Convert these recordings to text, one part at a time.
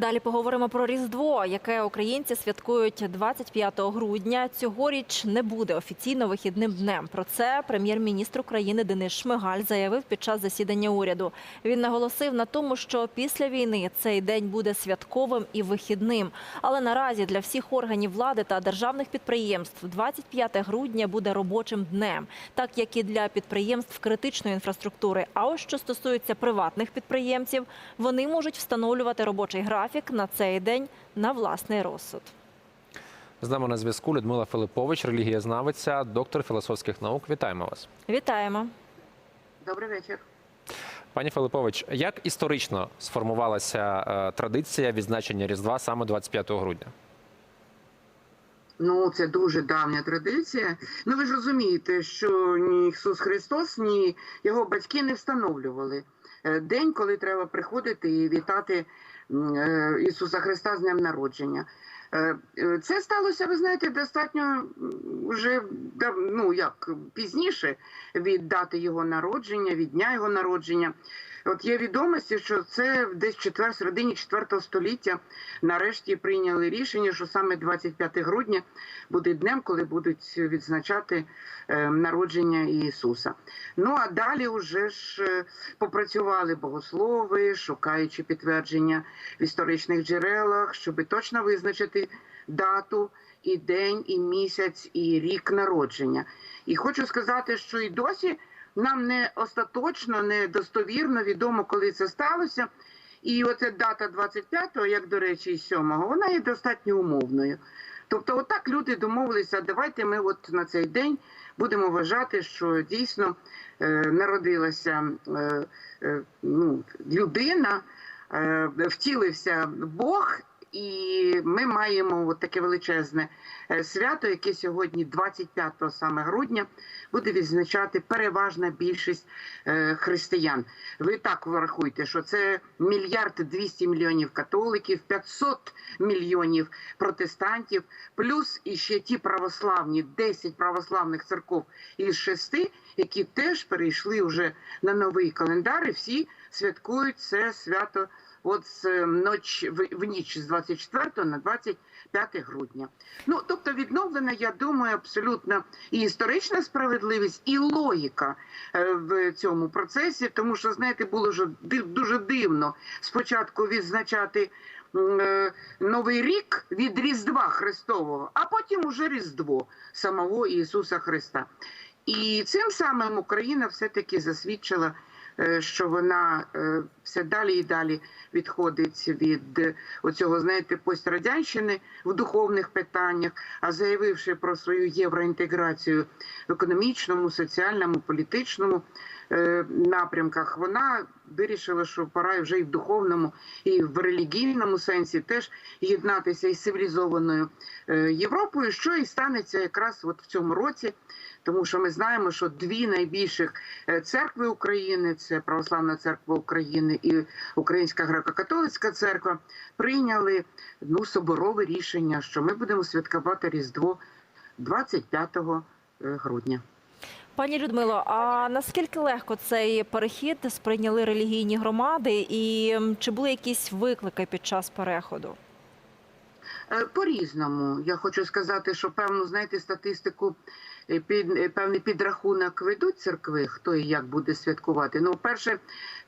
Далі поговоримо про Різдво, яке українці святкують 25 грудня. Цьогоріч не буде офіційно вихідним днем. Про це прем'єр-міністр України Денис Шмигаль заявив під час засідання уряду. Він наголосив на тому, що після війни цей день буде святковим і вихідним. Але наразі для всіх органів влади та державних підприємств 25 грудня буде робочим днем, так як і для підприємств критичної інфраструктури. А ось що стосується приватних підприємців, вони можуть встановлювати робочий графік на цей день на власний розсуд. З нами на зв'язку Людмила Филипович, релігієзнавиця, доктор філософських наук. Вітаємо вас, Вітаємо. Добрий вечір. пані Филипович. Як історично сформувалася е, традиція відзначення Різдва саме 25 грудня? Ну, це дуже давня традиція. Ну, ви ж розумієте, що ні Ісус Христос, ні його батьки не встановлювали е, день, коли треба приходити і вітати Ісуса Христа з днем народження. Е, е, Це сталося, ви знаєте, достатньо вже ну, як пізніше від дати його народження, від дня його народження. От є відомості, що це десь четвер, середині 4 століття нарешті прийняли рішення, що саме 25 грудня буде днем, коли будуть відзначати е, народження Ісуса. Ну а далі вже ж е, попрацювали богослови, шукаючи підтвердження в історичних джерелах, щоб точно визначити дату. І день, і місяць, і рік народження. І хочу сказати, що і досі нам не остаточно, не достовірно відомо, коли це сталося. І оця дата 25-го, як до речі, і 7-го, вона є достатньо умовною. Тобто, отак люди домовилися, давайте ми от на цей день будемо вважати, що дійсно е, народилася е, е, ну, людина, е, втілився Бог. І ми маємо от таке величезне е, свято, яке сьогодні, 25 саме грудня, буде відзначати переважна більшість е, християн. Ви так врахуйте, що це мільярд 200 мільйонів католиків, 500 мільйонів протестантів, плюс іще ті православні, 10 православних церков із шести, які теж перейшли вже на новий календар, і всі святкують це свято. От з е, ноч в, ніч з 24 на 25 грудня. Ну тобто відновлена, я думаю, абсолютно і історична справедливість, і логіка е, в цьому процесі, тому що знаєте, було ж дуже дивно спочатку відзначати. е, Новий рік від Різдва Христового, а потім уже Різдво самого Ісуса Христа. І цим самим Україна все-таки засвідчила, е, що вона е, все далі і далі відходить від е, оцього, знаєте, пострадянщини в духовних питаннях, а заявивши про свою євроінтеграцію в економічному, соціальному, політичному е, напрямках, вона вирішила, що пора вже і в духовному, і в релігійному сенсі теж єднатися із цивілізованою е, Європою, що і станеться якраз от в цьому році. Тому що ми знаємо, що дві найбільших е, церкви України це Православна церква України і Українська греко-католицька церква, прийняли ну соборове рішення, що ми будемо святкувати Різдво 25 грудня. Пані Людмило, а наскільки легко цей перехід сприйняли релігійні громади, і чи були якісь виклики під час переходу? Е, По-різному я хочу сказати, що певну знаєте статистику, е, під е, певний підрахунок ведуть церкви, хто і як буде святкувати. Ну, перше,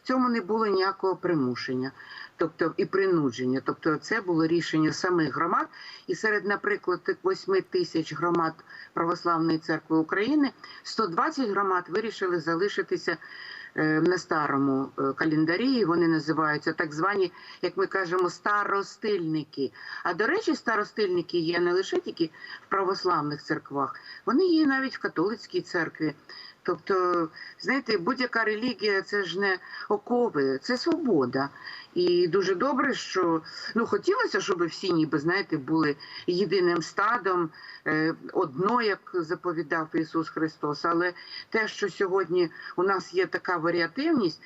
в цьому не було ніякого примушення, тобто і принудження. Тобто, це було рішення самих громад. І серед, наприклад, тих 8 тисяч громад Православної церкви України 120 громад вирішили залишитися е, на старому е, календарі. і Вони називаються так звані, як ми кажемо, старостильники. А до речі, старостильники є не лише тільки в православних церквах, вони є навіть в католицькій церкві. Тобто, знаєте, будь-яка релігія це ж не окови, це свобода. І дуже добре, що ну хотілося, щоб всі, ніби знаєте, були єдиним стадом, е, одно, як заповідав Ісус Христос. Але те, що сьогодні у нас є така варіативність.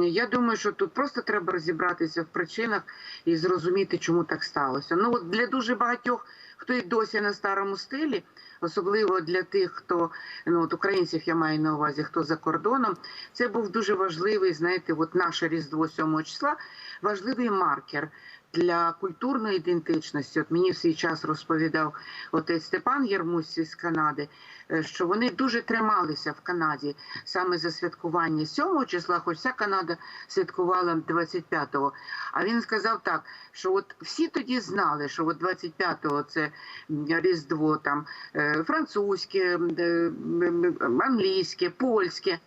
Я думаю, що тут просто треба розібратися в причинах і зрозуміти, чому так сталося. Ну от для дуже багатьох, хто і досі на старому стилі, особливо для тих, хто ну от українців я маю на увазі, хто за кордоном, це був дуже важливий, знаєте, от наше різдво 7 числа, важливий маркер. Для культурної ідентичності. От мені в свій час розповідав отець Степан Єрмусь з Канади, е, що вони дуже трималися в Канаді саме за святкування 7 числа, хоч вся Канада святкувала 25-го. А він сказав так, що от всі тоді знали, що от 25-го це Різдво там е, французьке, англійське, польське.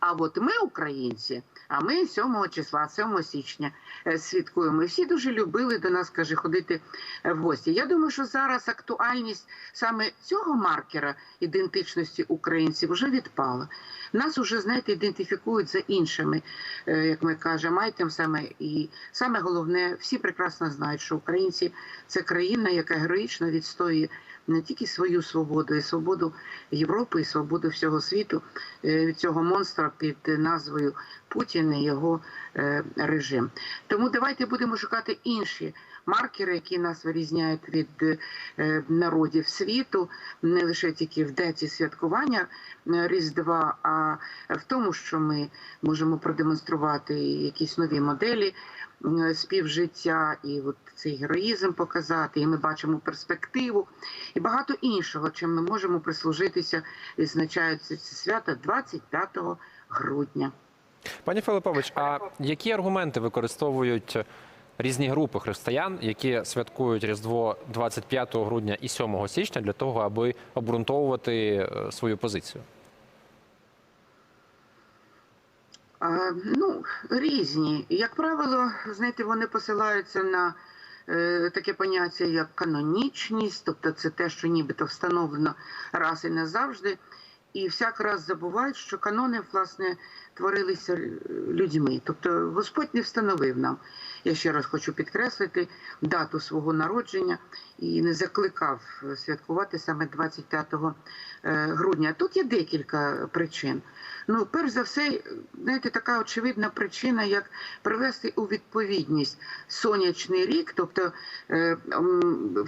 А от ми, українці, а ми 7 числа, 7 січня е, святкуємо. І всі дуже любили до нас, каже, ходити е, в гості. Я думаю, що зараз актуальність саме цього маркера ідентичності українців вже відпала. Нас уже, знаєте, ідентифікують за іншими, е, як ми кажемо, айтемсами. І саме головне, всі прекрасно знають, що українці це країна, яка героїчно відстоює не тільки свою свободу, і свободу Європи, і свободу всього світу е, від цього монстра під назвою Путін і його е, режим. Тому давайте будемо шукати інші маркери, які нас вирізняють від е, народів світу, не лише тільки в деці святкування е, Різдва, а в тому, що ми можемо продемонструвати якісь нові моделі співжиття, і от цей героїзм показати, і ми бачимо перспективу, і багато іншого, чим ми можемо прислужитися, відзначаються ці свята 25 грудня. Пані Филипович, а які аргументи використовують різні групи християн, які святкують Різдво 25 грудня і 7 січня для того, аби обґрунтовувати е, свою позицію? Ну, різні. Як правило, знаєте, вони посилаються на е, таке поняття, як канонічність, тобто це те, що нібито встановлено раз і назавжди. І всяк раз забувають, що канони, власне, творилися людьми. Тобто Господь не встановив нам, я ще раз хочу підкреслити, дату свого народження і не закликав святкувати саме 25 е, грудня. Тут є декілька причин. Ну, перш за все, знаєте, така очевидна причина, як привести у відповідність сонячний рік, тобто е,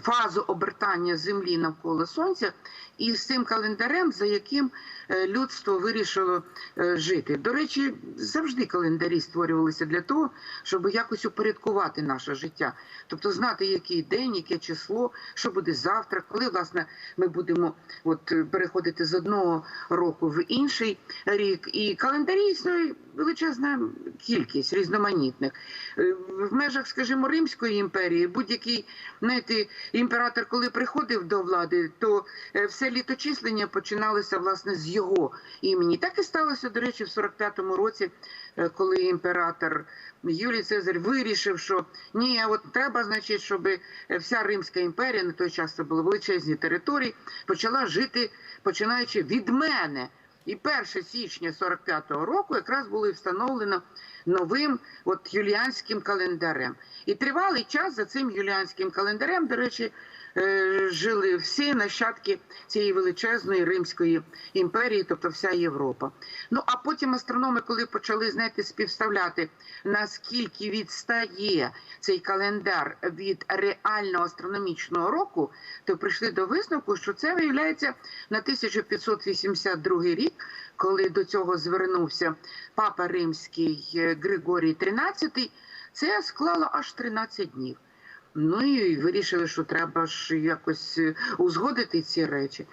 фазу обертання Землі навколо Сонця, і з цим календарем, за яким е, людство вирішило жити. До речі, завжди календарі створювалися для того, щоб якось упорядкувати наше життя, тобто знати, який день, яке число, що буде завтра, коли власне ми будемо от переходити з одного року в інший рік. І календарі існує величезна кількість різноманітних. Е, В межах, скажімо, Римської імперії будь-який знаєте, імператор, коли приходив до влади, то е, все літочислення починалося власне з його імені. Так і сталося, до речі, в 45-му році, е, коли імператор Юлій Цезарь вирішив, що ні, от треба, значить, щоб вся Римська імперія на той час це були величезні території, почала жити, починаючи від мене. І 1 січня 45-го року якраз було встановлено новим от юліанським календарем. І тривалий час за цим юліанським календарем, до речі, жили всі нащадки цієї величезної Римської імперії, тобто вся Європа. Ну а потім астрономи, коли почали знаєте, співставляти, наскільки відстає цей календар від реального астрономічного року, то прийшли до висновку, що це виявляється на 1582 рік, коли до цього звернувся папа римський е, Григорій XIII, це склало аж 13 днів. Ну і вирішили, що треба ж якось е, узгодити ці речі.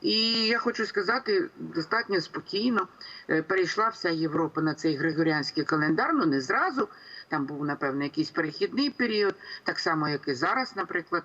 І я хочу сказати, достатньо спокійно е, перейшла вся Європа на цей григоріанський календар. Ну не зразу. Там був, напевно, якийсь перехідний період, так само, як і зараз, наприклад,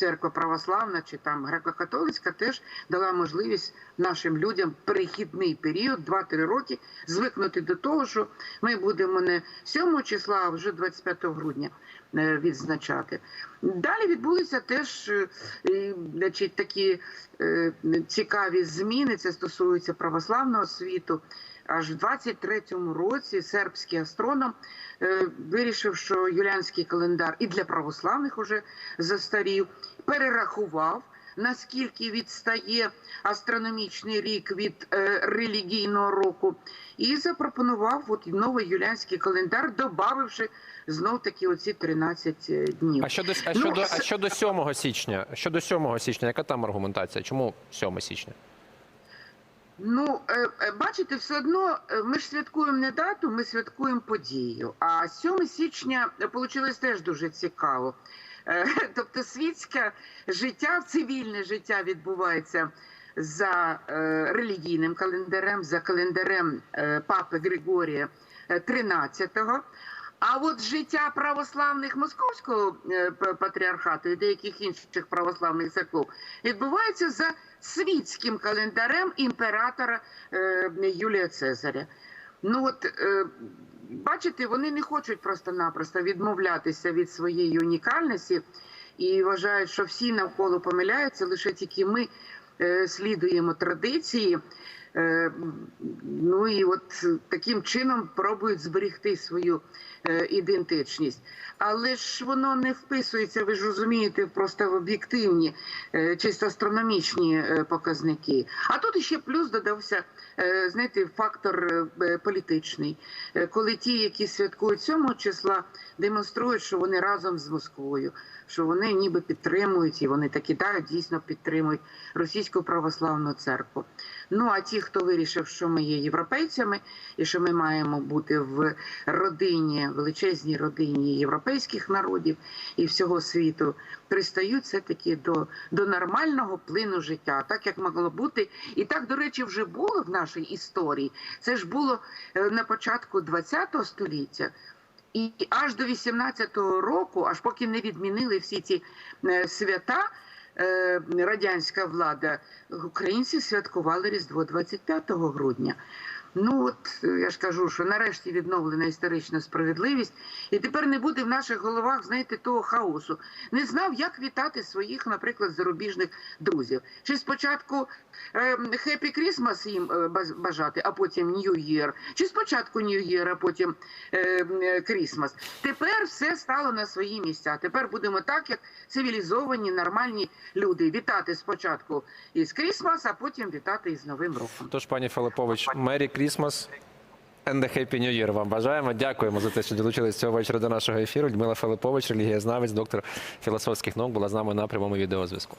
церква православна чи там греко-католицька теж дала можливість нашим людям перехідний період, 2-3 роки, звикнути до того, що ми будемо не 7 числа, а вже 25 грудня е, відзначати. Далі відбулися теж е, значить, такі е, цікаві зміни. Це стосується православного світу. Аж в 23-му році сербський астроном е, вирішив, що юліанський календар і для православних уже застарів, перерахував. Наскільки відстає астрономічний рік від е, релігійного року, і запропонував от новий юліанський календар, додавши знов таки оці 13 днів. А щодо а Ну, щодо, а щодо 7 січня, щодо 7 січня, яка там аргументація? Чому 7 січня? Ну, е, е, бачите, все одно е, ми ж святкуємо не дату, ми святкуємо подію. А 7 січня вийшло теж дуже цікаво. Тобто світське життя, цивільне життя відбувається за релігійним календарем, за календарем папи Григорія е, 13-го. А от життя православних московського патріархату і деяких інших православних церков відбувається за світським календарем імператора е, Юлія Цезаря. Ну от е, бачите, вони не хочуть просто-напросто відмовлятися від своєї унікальності і вважають, що всі навколо помиляються, лише тільки ми е, слідуємо традиції. Ну і от таким чином пробують зберегти свою ідентичність. Але ж воно не вписується, ви ж розумієте, просто в об'єктивні, е, чисто астрономічні е, показники. А тут ще плюс додався, е, знаєте, фактор е, е, політичний, Е, коли ті, які святкують 7 числа, демонструють, що вони разом з Москвою, що вони ніби підтримують, і вони такі да, дійсно підтримують російську православну церкву. Ну а ті, хто вирішив, що ми є європейцями, і що ми маємо бути в родині, величезній родині європейських народів і всього світу, пристають все таки до, до нормального плину життя, так як могло бути, і так, до речі, вже було в нашій історії. Це ж було е, на початку ХХ століття. І аж до 18-го року, аж поки не відмінили всі ці е, свята, е, радянська влада, українці святкували Різдво 25 грудня. Ну от е, я ж кажу, що нарешті відновлена історична справедливість, і тепер не буде в наших головах, знаєте, того хаосу. Не знав, як вітати своїх, наприклад, зарубіжних друзів. Чи спочатку Хеппі Крісмас їм е, бажати, а потім Нью Year, чи спочатку Нью Year, а потім Крісмас. Тепер все стало на свої місця. Тепер будемо так, як цивілізовані, нормальні люди. Вітати спочатку із Крісмас, а потім вітати із Новим роком. Тож, пані Филипович, Мері Крісмас and the Happy New Year вам бажаємо. Дякуємо за те, що долучились цього вечора до нашого ефіру. Людмила Филипович, релігієзнавець, доктор філософських наук, була з нами на прямому відеозв'язку.